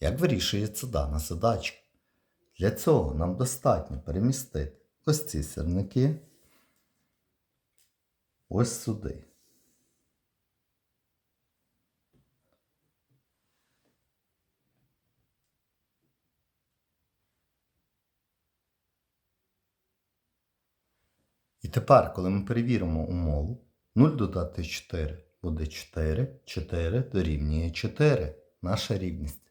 Як вирішується дана задачка? Для цього нам достатньо перемістити ось ці сірники ось сюди. І тепер, коли ми перевіримо умову, 0 додати 4 буде 4, 4 дорівнює 4. Наша рівність